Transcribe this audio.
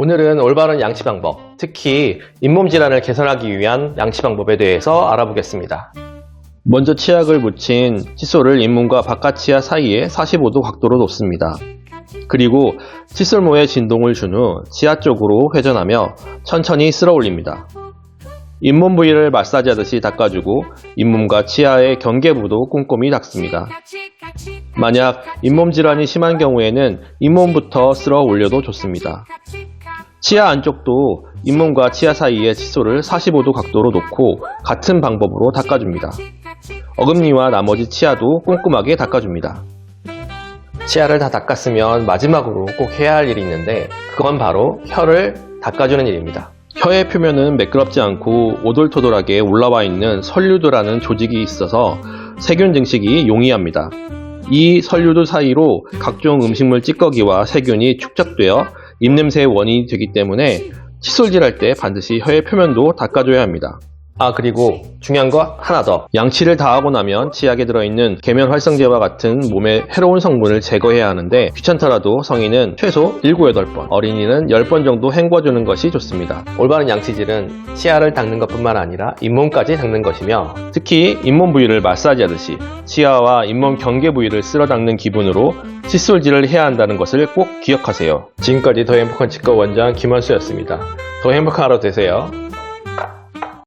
오늘은 올바른 양치 방법, 특히 잇몸 질환을 개선하기 위한 양치 방법에 대해서 알아보겠습니다. 먼저 치약을 묻힌 칫솔을 잇몸과 바깥 치아 사이에 45도 각도로 놓습니다. 그리고 칫솔모에 진동을 준 후 치아 쪽으로 회전하며 천천히 쓸어 올립니다. 잇몸 부위를 마사지하듯이 닦아주고 잇몸과 치아의 경계부도 꼼꼼히 닦습니다. 만약 잇몸 질환이 심한 경우에는 잇몸부터 쓸어 올려도 좋습니다. 치아 안쪽도 잇몸과 치아 사이에 칫솔을 45도 각도로 놓고 같은 방법으로 닦아줍니다. 어금니와 나머지 치아도 꼼꼼하게 닦아줍니다. 치아를 다 닦았으면 마지막으로 꼭 해야 할 일이 있는데 그건 바로 혀를 닦아주는 일입니다. 혀의 표면은 매끄럽지 않고 오돌토돌하게 올라와 있는 설류도라는 조직이 있어서 세균 증식이 용이합니다. 이 설류도 사이로 각종 음식물 찌꺼기와 세균이 축적되어 입냄새의 원인이 되기 때문에 칫솔질 할 때 반드시 혀의 표면도 닦아줘야 합니다. 아 그리고 중요한 거 하나 더. 양치를 다 하고 나면 치약에 들어있는 계면 활성제와 같은 몸에 해로운 성분을 제거해야 하는데 귀찮더라도 성인은 최소 7, 8번 어린이는 10번 정도 헹궈주는 것이 좋습니다. 올바른 양치질은 치아를 닦는 것뿐만 아니라 잇몸까지 닦는 것이며 특히 잇몸 부위를 마사지하듯이 치아와 잇몸 경계 부위를 쓸어 닦는 기분으로 칫솔질을 해야 한다는 것을 꼭 기억하세요. 지금까지 더 행복한 치과 원장 김원수였습니다. 더 행복한 하루 되세요